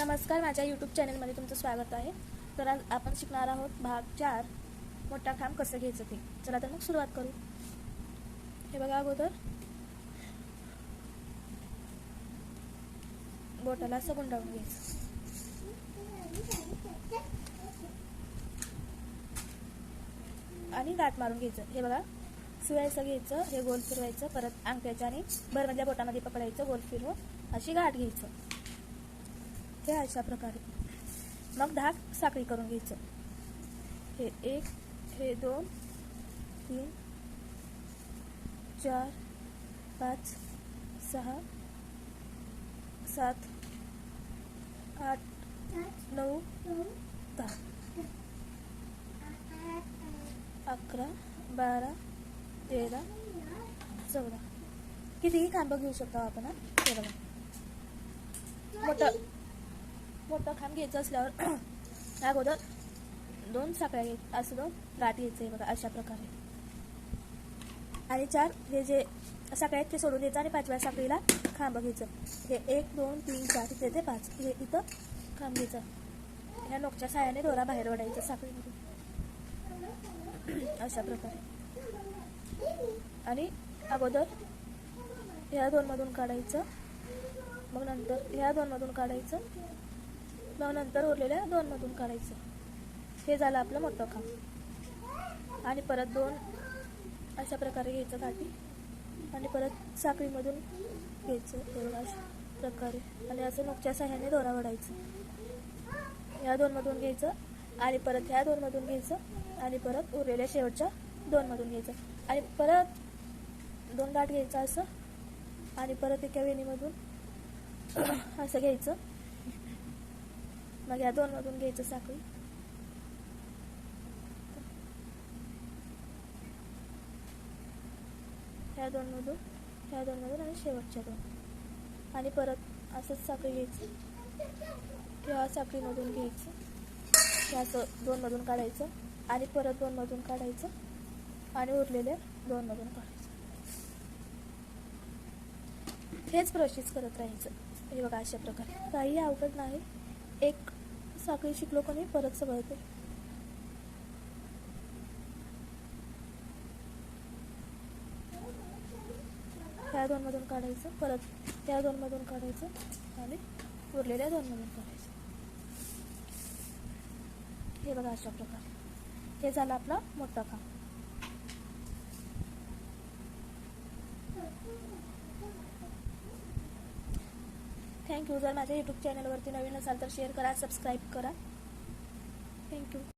नमस्कार माझ्या यूट्यूब चॅनलमध्ये तुमचं स्वागत आहे. तर आज आपण शिकणार आहोत भाग चार मोठा खांब कसं घ्यायचं ते. चला तर मग सुरुवात करू. हे बघा अगोदर. बोटाला असं गुंडाळून घ्यायचं. आणि गाठ मारून घ्यायचं. हे बघा. सुयायचं घ्यायचं हे गोल फिरवायचं परत अंगठ्याच्या आणि भरमधल्या बोटामध्ये पकडायचं गोल फिरवून अशी गाठ घ्यायचं. हे अशा प्रकारे. मग दहा साखळी करून घ्यायचं. हे एक, हे दोन, तीन, चार, पाच, सहा, सात, आठ, नऊ, दहा. अकरा, बारा, तेरा, चौदा. कितीही खांब घेऊ शकतो आपण, हा? बघा मोठं खांब घ्यायचं असल्यावर अगोदर दोन साखळ्या घ्यायच्या असं दोन गाठ घ्यायचं आहे बघा अशा प्रकारे. आणि चार हे जे साखळ्या आहेत ते सोडून द्यायचं आणि पाचव्या साखळीला खांब घ्यायचं. हे एक दोन तीन चार इथे ते पाच. हे इथं खांब घ्यायचं. ह्या नोकच्या साह्याने दोरा बाहेर ओढायचा साखळीमध्ये. अशा प्रकारे. आणि अगोदर ह्या दोनमधून काढायचं. मग नंतर ह्या दोनमधून काढायचं. मग नंतर उरलेल्या दोनमधून काढायचं. हे झालं आपलं मोठं काम. आणि परत दोन अशा प्रकारे घ्यायचं काठी. आणि परत साखळीमधून घ्यायचं दोन अशा प्रकारे. आणि असं नुकच्या साह्याने दोरा वडायचं ह्या दोनमधून घ्यायचं. आणि परत ह्या दोनमधून घ्यायचं. आणि परत उरलेल्या शेवटच्या दोनमधून घ्यायचं. आणि परत दोन गाठ घ्यायचं असं. आणि परत एका वेणीमधून असं घ्यायचं. मग या दोनमधून घ्यायचं साखळी. ह्या दोनमधून ह्या दोनमधून आणि शेवटच्या दोन. आणि परत असंच साखळी घ्यायची. ह्या साखळीमधून घ्यायचं. ह्याचं दोन दोनमधून काढायचं. आणि परत दोन मधून काढायचं. आणि उरलेल्या दोनमधून काढायचं. हेच प्रोसेस करत राहायचं. हे बघा अशा प्रकारे. काही अवघड नाही. एक साखळी शिकलो का नाही परत सगळं ते. ह्या दोनमधून काढायचं परत त्या दोनमधून काढायचं आणि उरलेल्या दोनमधून काढायचं. हे बघा अशा प्रकारे. हे झालं आपला मोठा काम. थँक्यू. जर माझ्या यूट्यूब चॅनलवरती नवीन असाल तर शेअर करा सबस्क्राईब करा. थँक्यू